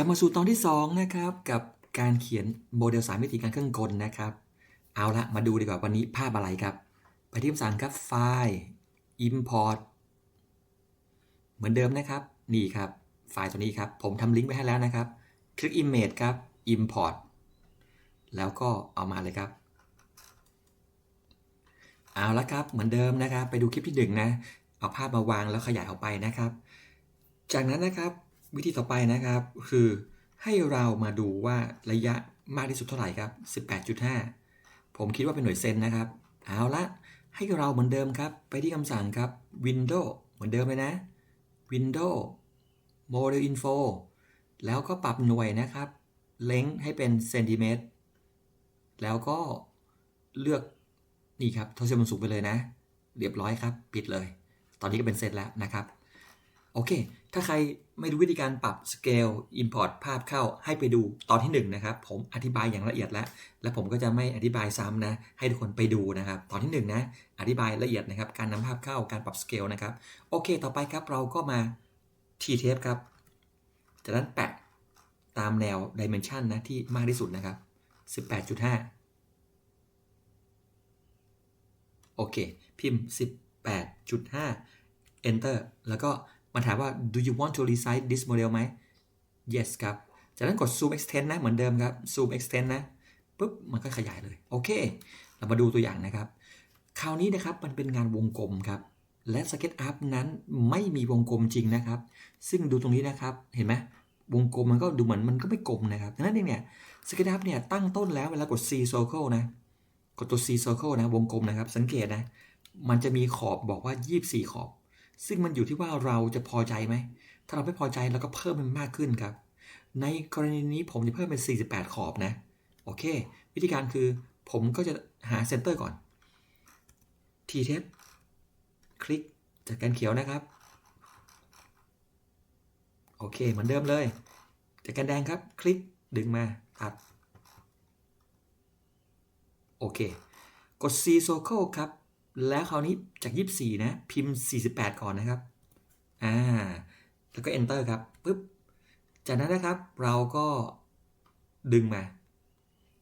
กลับมาสู่ตอนที่ 2 นะครับ กับการเขียนโมเดลสามมิติการเครื่องกลนะครับ เอาละมาดูดีกว่าวันนี้ภาพอะไรครับ ไปที่คำสั่งครับไฟล์ import เหมือนเดิมนะครับ นี่ครับ ไฟล์ตัวนี้ครับ ผมทำลิงก์ไปให้แล้วนะครับ คลิก image ครับ import แล้วก็เอามาเลยครับเอาละครับ เหมือนเดิมนะครับ ไปดูคลิปที่หนึ่งนะ เอาภาพมาวางแล้วขยายออกไปนะครับ จากนั้นนะครับ วิธีต่อไปนะครับ คือให้เรามาดูว่าระยะมากที่สุดเท่าไหร่ครับ 18.5 ผมคิดว่าเป็นหน่วยเซนนะครับ เอาละให้เราเหมือนเดิมครับ ไปที่คำสั่งครับ Window เหมือนเดิมเลยนะ Window Model Info แล้วก็ปรับหน่วยนะครับเล้งให้เป็นเซนติเมตรแล้วก็เลือกนี่ครับทศมันสูงไปเลยนะ เรียบร้อยครับ ปิดเลย ตอนนี้ก็เป็นเซตแล้วนะครับ โอเค ถ้าใครไม่รู้วิธีการปรับสเกล Import ภาพเข้าให้ไปดูตอนที่1นะครับ ผมอธิบายอย่างละเอียดแล้ว และผมก็จะไม่อธิบายซ้ำนะ ให้ทุกคนไปดูนะครับ ตอนที่1นะอธิบายละเอียดนะครับ การนำภาพเข้าการปรับสเกลนะครับ โอเค ต่อไปครับเราก็มา T-Tape ครับ จากนั้นแปะตามแนว Dimension นะที่มากที่สุดนะครับ 18.5 โอเค พิมพ์ 18.5 enter แล้วก็ มาถามว่า do you want to resize this model ไหม yes ครับ จากนั้นกด zoom extend นะ เหมือนเดิมครับ zoom extend นะปุ๊บมันก็ขยายเลย โอเค เรามาดูตัวอย่างนะครับ คราวนี้นะครับมันเป็นงานวงกลมครับ และ SketchUp นั้นไม่มีวงกลมจริงนะครับ ซึ่งดูตรงนี้นะครับ เห็นไหมวงกลมมันก็ดูเหมือนมันก็ไม่กลมนะครับดังนั้นเองเนี่ย SketchUp เนี่ยตั้งต้นแล้วเวลากด C circle นะ กดตัว C circle นะ วงกลมนะครับ สังเกตนะ มันจะมีขอบบอกว่า 24 ขอบ ซึ่งมันอยู่ที่ว่าเราจะพอใจไหม ถ้าเราไม่พอใจเราก็เพิ่มมันมากขึ้นครับ ในกรณีนี้ผมจะเพิ่มเป็น 48 ขอบนะ โอเค วิธีการคือผมก็จะหาเซนเตอร์ก่อน T t a p คลิกจากแกนเขียวนะครับ โอเค เหมือนเดิมเลยจากแกนแดงครับ คลิกดึงมาตัด โอเค กด C circle ครับ แล้วคราวนี้จาก 24 นะ พิมพ์ 48 ก่อนนะครับ อ่า แล้วก็ enter ครับปึ๊บ จากนั้นนะครับเราก็ดึงมา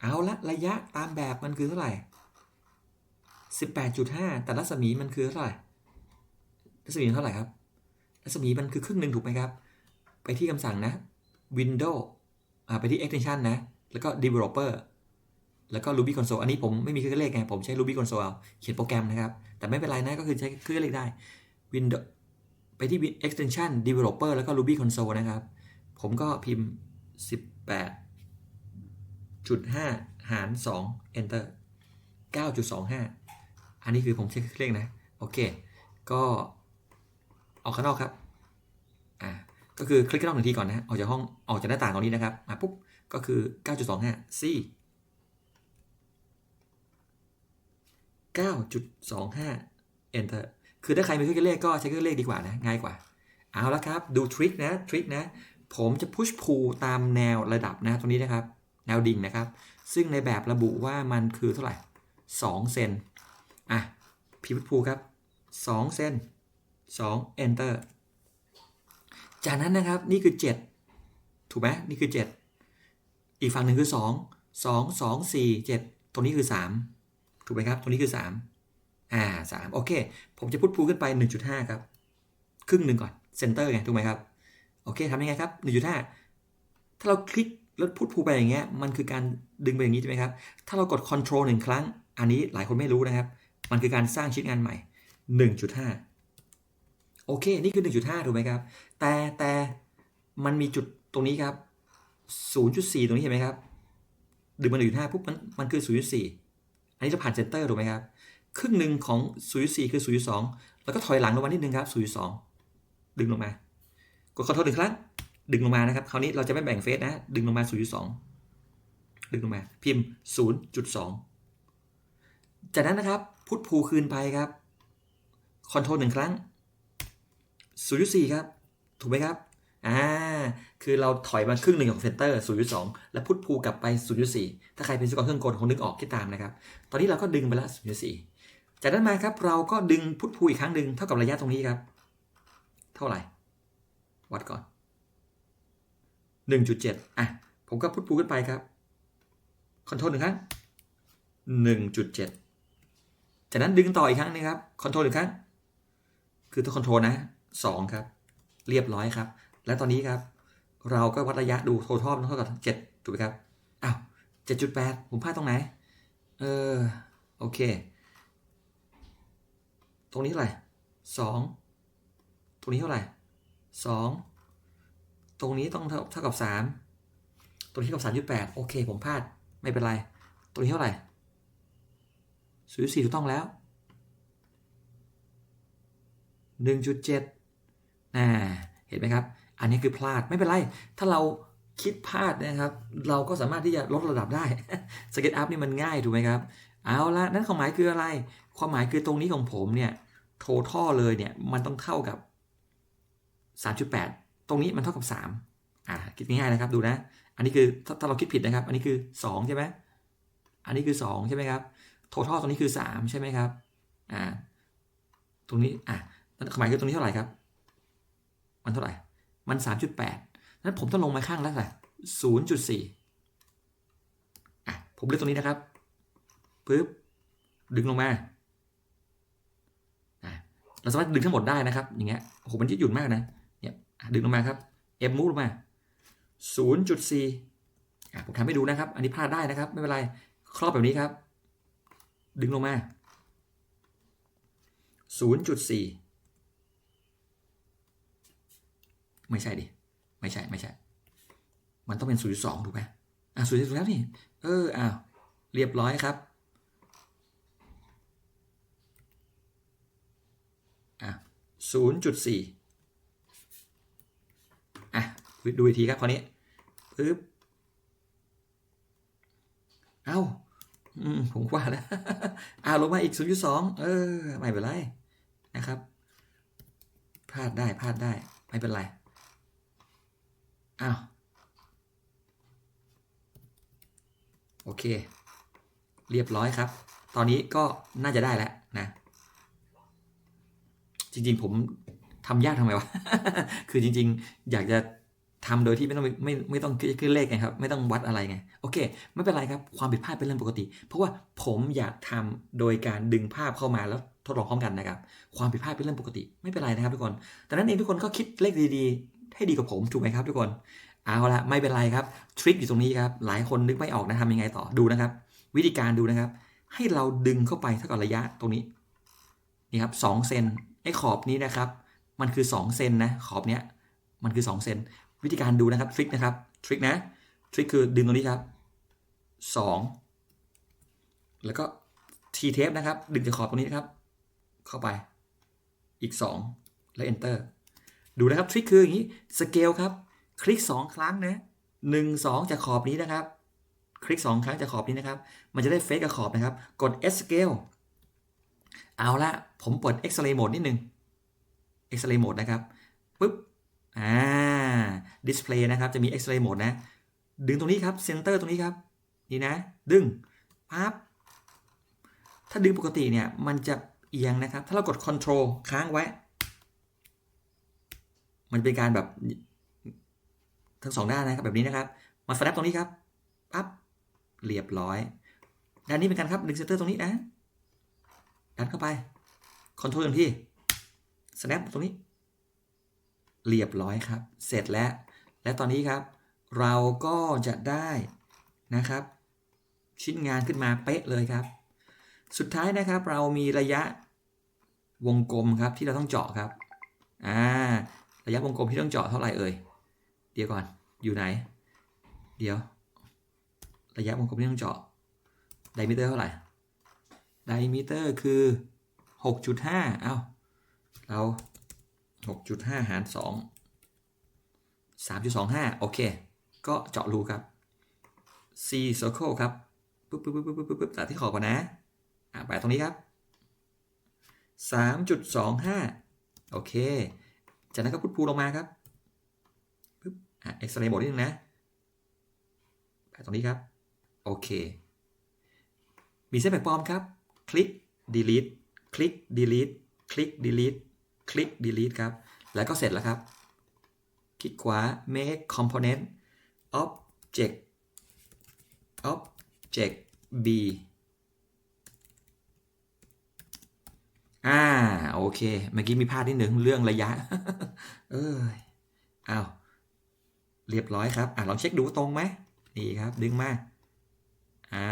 เอาละระยะตามแบบมันคือเท่าไหร่ 18.5 แต่รัศมีมันคือเท่าไหร่ รัศมีเท่าไหร่ครับ รัศมีมันคือครึ่งหนึ่งถูกไหมครับ ไปที่คำสั่งนะ Window อ่าไปที่ Extension นะ แล้วก็ Developer แล้วก็ Ruby Console อันนี้ผมไม่มีเครื่องเลขไง ผมใช้ Ruby Console เอาเขียนโปรแกรมนะครับ แต่ไม่เป็นไรนะก็คือใช้เครื่องเลขได้ Windows ไปที่ Extension Developer แล้วก็ Ruby Console นะครับ ผมก็พิมพ์ 18.5 หาร 2 Enter 9.25 อันนี้คือผมใช้เครื่องเลขนะ โอเค ก็ออกข้างนอกครับอ่าก็คือคลิกข้างนอกหนึ่งทีก่อนนะออกจากห้องออกจากหน้าต่างตรงนี้นะครับมาปุ๊บก็คือ 9.25 C 9.25 enter คือถ้าใครมีเครื่องเลขก็ใช้เครื่องเลขดีกว่านะ ง่ายกว่า เอาละครับ ดูทริคนะทริคนะ ผมจะ push pull ตามแนวระดับนะตรงนี้นะครับ แนวดิ่งนะครับ ซึ่งในแบบระบุว่ามันคือเท่าไหร่ 2 เซนอะพิพุทพูครับ 2 เซน2 enter จากนั้นนะครับนี่คือ 7 ถูกไหมนี่คือ 7 อีกฝั่งหนึ่งคือ 2 2 2 4 7 ตรงนี้คือ 3 ถูกไหมครับ ตรงนี้คือ 3 อ่า3โอเค ผมจะพุทพูขึ้นไป 1.5 ครับ ครึ่งหนึ่งก่อนเซนเตอร์ไงถูกไหมครับ โอเคทำยังไงครับ 1.5 ถ้าเราคลิกแล้วพุทพูไปอย่างเงี้ยมันคือการดึงไปอย่างนี้ใช่ไหมครับ ถ้าเรากด Ctrl หนึ่งครั้ง อันนี้หลายคนไม่รู้นะครับ มันคือการสร้างชิ้นงานใหม่ 1.5 โอเค นี่คือ 1.5 ถูกไหมครับ แต่แต่มันมีจุดตรงนี้ครับ 0.4 ตรงนี้เห็นไหมครับ ดึงมา1.5ปุ๊บมันมันคือ 0.4 อันนี้จะผ่านเซนเตอร์ถูกไหมครับ ครึ่งหนึ่งของ0.4คือ0.2แล้วก็ถอยหลังลงมานิดนึงครับ0.2ดึงลงมา กดคอนโทรลหนึ่งครั้ง ดึงลงมานะครับ คราวนี้เราจะไม่แบ่งเฟสนะ ดึงลงมา0.2ดึงลงมา พิมพ์0.2จากนั้นนะครับ พุทพูคืนไปครับ คอนโทรลหนึ่งครั้ง0.4ครับ ถูกไหมครับ อ่าคือเราถอยมาครึ่งหนึ่งของเซนเตอร์ 0.2 แล้วพุทพูกลับไป 0.4 ถ้าใครเป็นสกอร์เครื่องกลคงนึกออกคิดตามนะครับ ตอนนี้เราก็ดึงไปแล้ว0.4 จากนั้นมาครับเราก็ดึงพุทพูอีกครั้งหนึ่งเท่ากับระยะตรงนี้ครับ เท่าไหร่ วัดก่อน 1.7 อะ ผมก็พุทพูขึ้นไปครับคอนโทรลหนึ่งครั้ง 1.7 จากนั้นดึงต่ออีกครั้งหนึงครับคอนโทรลอีกครั้ง คือตัวคอนโทรลนะ 2 ครับ เรียบร้อยครับ และตอนนี้ครับ เราก็วัดระยะดูโททอลเท่ากับ7ถูกไหมครับอ้าว7.8ผมพลาดตรงไหน เออ โอเค ตรงนี้เท่าไหร่สองตรงนี้เท่าไหร่สองตรงนี้ต้องเท่าเท่ากับสามตรงนี้เท่ากับสามจุดแปดโอเค ผมพลาดไม่เป็นไร ตรงนี้เท่าไหร่ศูนย์สี่ถูกต้องแล้วหนึ่งจุดเจ็ดน่าเห็นไหมครับ อันนี้คือพลาดไม่เป็นไร ถ้าเราคิดพลาดนะครับ เราก็สามารถที่จะลดระดับได้สเก็ตอัพนี่มันง่ายถูกไหมครับ เอาละนั่นความหมายคืออะไร ความหมายคือตรงนี้ของผมเนี่ยโททอเลยเนี่ยมันต้องเท่ากับ 3.8 ตรงนี้มันเท่ากับ 3 อ่าคิดง่ายๆนะครับดูนะ อันนี้คือถ้าถ้าเราคิดผิดนะครับ อันนี้คือ 2 ใช่ไหมอันนี้คือ 2 ใช่ไหมครับโททอตรงนี้คือ 3 ใช่ไหมครับอ่าตรงนี้อะความหมายคือตรงนี้เท่าไหร่ครับ มันเท่าไหร่ มัน 3.8 นั้นผมต้องลงมาข้างแล้วค่ะ0.4อะผมเลือกตรงนี้นะครับปึ๊บดึงลงมาอะเราสามารถดึงทั้งหมดได้นะครับ อย่างเงี้ยโอ้โหมันยืดหยุ่นมากนะเนี่ยดึงลงมาครับ M move ลงมา 0.4อะผมทำให้ดูนะครับ อันนี้พลาดได้นะครับ ไม่เป็นไร ครอบแบบนี้ครับ ดึงลงมา 0.4 ไม่ใช่ดิ ไม่ใช่ไม่ใช่ มันต้องเป็น0.2ถูกไหมอะ0.2ถูกแล้วนี่ เอออ้าวเรียบร้อยครับอะ0.4อะดูอีกทีครับคราวนี้ปึ๊บเอ้าอืมผมว่าแล้วอ่าลงมาอีก 0.2 เออ ไม่เป็นไรนะครับ พลาดได้ พลาดได้ ไม่เป็นไร อ้าวโอเค เรียบร้อยครับ ตอนนี้ก็น่าจะได้แล้วนะ จริงๆผมทำยากทำไมวะ คือจริง ๆ อยากจะทำโดยที่ไม่ต้องไม่ไม่ไม่ต้องขึ้นเลขไงครับ ไม่ต้องวัดอะไรไง โอเค ไม่เป็นไรครับ ความผิดพลาดเป็นเรื่องปกติ เพราะว่าผมอยากทำโดยการดึงภาพเข้ามาแล้วทดลองพร้อมกันนะครับ ความผิดพลาดเป็นเรื่องปกติ ไม่เป็นไรนะครับทุกคน แต่นั้นเองทุกคนก็คิดเลขดีๆ ให้ดีกับผมถูกไหมครับทุกคน เอาละไม่เป็นไรครับทริคอยู่ตรงนี้ครับหลายคนนึกไม่ออกนะทำยังไงต่อดูนะครับ วิธีการดูนะครับ ให้เราดึงเข้าไปเท่ากับระยะตรงนี้นี่ครับสองเซนไอ้ขอบนี้นะครับ มันคือ 2 เซนนะขอบเนี้ยมันคือ 2 เซนวิธีการดูนะครับทริคนะครับทริคนะทริคคือดึงตรงนี้ครับ2 แล้วก็ทีเทปนะครับ ดึงจากขอบตรงนี้นะครับ เข้าไปอีก 2 แล้ว enter ดูนะครับทริคคืออย่างนี้สเกลครับคลิก 2 ครั้งนะ1 2จากขอบนี้นะครับ คลิก 2 ครั้งจากขอบนี้นะครับ มันจะได้เฟซกับขอบนะครับ กด S scale เอาละผมเปิด X-ray mode นิดนึง X-ray mode นะครับปุ๊บอ่า display นะครับจะมี X-ray mode นะ ดึงตรงนี้ครับ center ตรงนี้ครับ นี่นะ ดึงปั๊บถ้าดึงปกติเนี่ย มันจะเอียงนะครับ ถ้าเรากด control ค้างไว้ มันเป็นการแบบทั้งสองด้านนะครับแบบนี้นะครับ มา snap ตรงนี้ครับปั๊บเรียบร้อย ด้านนี้เป็นการครับดึง center ตรงนี้นะ ดันเข้าไปคอนโทรลทันที snap ตรงนี้ เรียบร้อยครับ เสร็จแล้ว และตอนนี้ครับ เราก็จะได้นะครับ ชิ้นงานขึ้นมาเป๊ะเลยครับ สุดท้ายนะครับเรามีระยะวงกลมครับที่เราต้องเจาะครับ อ่า ระยะวงกลมที่ต้องเจาะเท่าไหร่เอ่ย เดี๋ยวก่อน อยู่ไหน เดี๋ยว ระยะวงกลมที่ต้องเจาะ ไดมิเตอร์เท่าไหร่ ไดมิเตอร์คือ 6.5 เอ้า เรา 6.5 หาร 2 3.25 โอเค ก็เจาะรูครับ C circle ครับ ปึ๊บปึ๊บปึ๊บปึ๊บปึ๊บปึ๊บตัดที่ขอบก่อนนะ อ่าแปะตรงนี้ครับ 3.25 โอเค จากนั้นก็พุทพูลงมาครับปึ๊บอ่าเอ็กซเรย์หมดนิดนึงนะแปะตรงนี้ครับ โอเค มีเส้นแบ่งปลอมครับ คลิก delete คลิก delete คลิก delete คลิก delete ครับ แล้วก็เสร็จแล้วครับ คลิกขวา make component object object b อ่าโอเค เมื่อกี้มีพลาดนิดหนึ่งเรื่องระยะ เอ้ยอ้าวเรียบร้อยครับ อะลองเช็คดูว่าตรงไหมนี่ครับดึงมาอ่า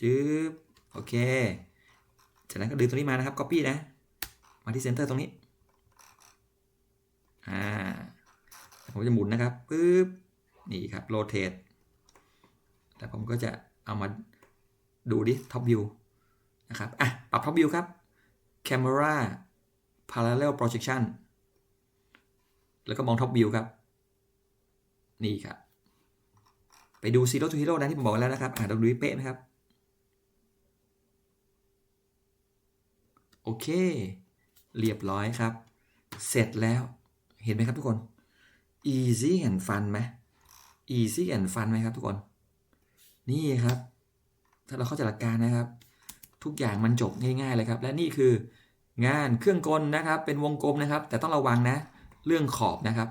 จืบโอเค จากนั้นก็ดึงตรงนี้มานะครับ copy นะ มาที่เซนเตอร์ตรงนี้ อ่า ผมจะหมุนนะครับปึ๊บ นี่ครับ rotate แล้วผมก็จะเอามาดูดิ top view นะครับ อะ ปรับ top view ครับ camera parallel projection แล้วก็มอง top view ครับ นี่ครับ ไปดู zero to hero นะที่ผมบอกแล้วนะครับ อ่าเราดูเป๊ะนะครับ โอเค เรียบร้อยครับ เสร็จแล้ว เห็นไหมครับทุกคน easy and fun ไหม easy and fun ไหมครับทุกคน นี่ครับ ถ้าเราเข้าใจหลักการนะครับ ทุกอย่างมันจบง่ายๆเลยครับ และนี่คืองานเครื่องกลนะครับ เป็นวงกลมนะครับ แต่ต้องระวังนะ เรื่องขอบนะครับ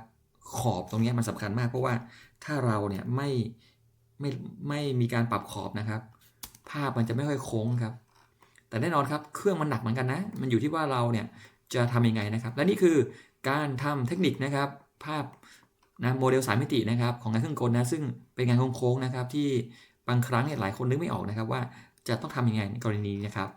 ขอบตรงนี้มันสำคัญมาก เพราะว่าถ้าเราเนี่ยไม่ไม่ไม่มีการปรับขอบนะครับ ภาพมันจะไม่ค่อยโค้งครับ แต่แน่นอนครับเครื่องมันหนักเหมือนกันนะ มันอยู่ที่ว่าเราเนี่ยจะทำยังไงนะครับ และนี่คือการทำเทคนิคนะครับ ภาพนะโมเดลสามมิตินะครับ ของงานเครื่องกลนะซึ่งเป็นงานโค้งๆนะครับ ที่บางครั้งเนี่ยหลายคนนึกไม่ออกนะครับว่า จะต้องทำยังไงในกรณีนี้นะครับ